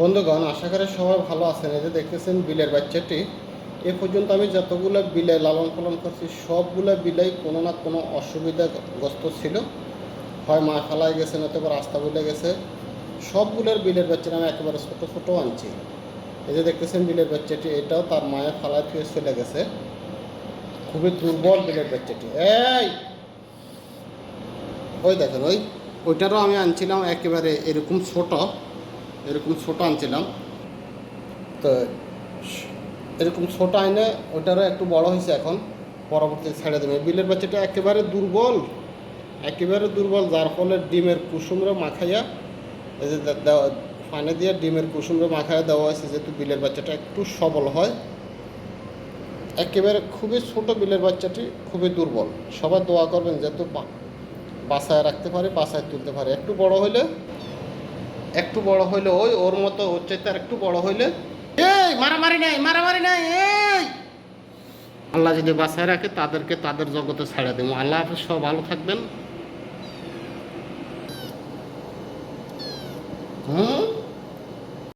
বন্ধুগণ, আশা করি সবাই ভালো আছেন। এই যে দেখতেছেন বিলের বাচ্চাটি। এ পর্যন্ত আমি যতগুলো বিলে লালন পালন করছি, সবগুলো বিলাই কোনো না কোনো অসুবিধাগ্রস্ত ছিল। হয় মা ফালাই গেছে নয়তো রাস্তা বলে গেছে, সবগুলোর বিলের বাচ্চাটা আমি একেবারে ছোটো ছোটো আনছি। এই যে দেখতেছেন বিলের বাচ্চাটি, এটাও তার মায়ের ফালায় থেকে চলে গেছে। খুবই দুর্বল বিলের বাচ্চাটি। এই! ওই দেখেন, ওই, ওইটারও আমি আনছিলাম একেবারে এরকম ছোট। এরকম ছোট আনছিলাম। তো এরকম ছোট আইনে ওটারও একটু বড় হয়েছে এখন পরবর্তী ছেড়ে দেবে। বিলের বাচ্চাটা একেবারে দুর্বল একেবারে দুর্বল, যার ফলে ডিমের কুসুমরে মাখাইয়া এই যে পানি দিয়ে ডিমের কুসুমরে মাখাইয়া দেওয়া হয়েছে, যেহেতু বিলের বাচ্চাটা একটু সবল হয়। একেবারে খুবই ছোট বিলের বাচ্চাটি খুবই দুর্বল। সবাই দোয়া করবেন যেহেতু বাসায় রাখতে পারে, বাসায় তুলতে পারে। একটু বড় হইলে একটু বড় হইলে ওই, ওর মতো হচ্ছে চাইতে আর একটু বড় হইলে এই, মারামারি নাই মারামারি নাই, এই। আল্লাহ যদি বাসায় রাখে, তাদেরকে তাদের জগতে ছাড়া দেবো। আল্লাহ হাফেজ সব ভালো থাকবেন। হুম?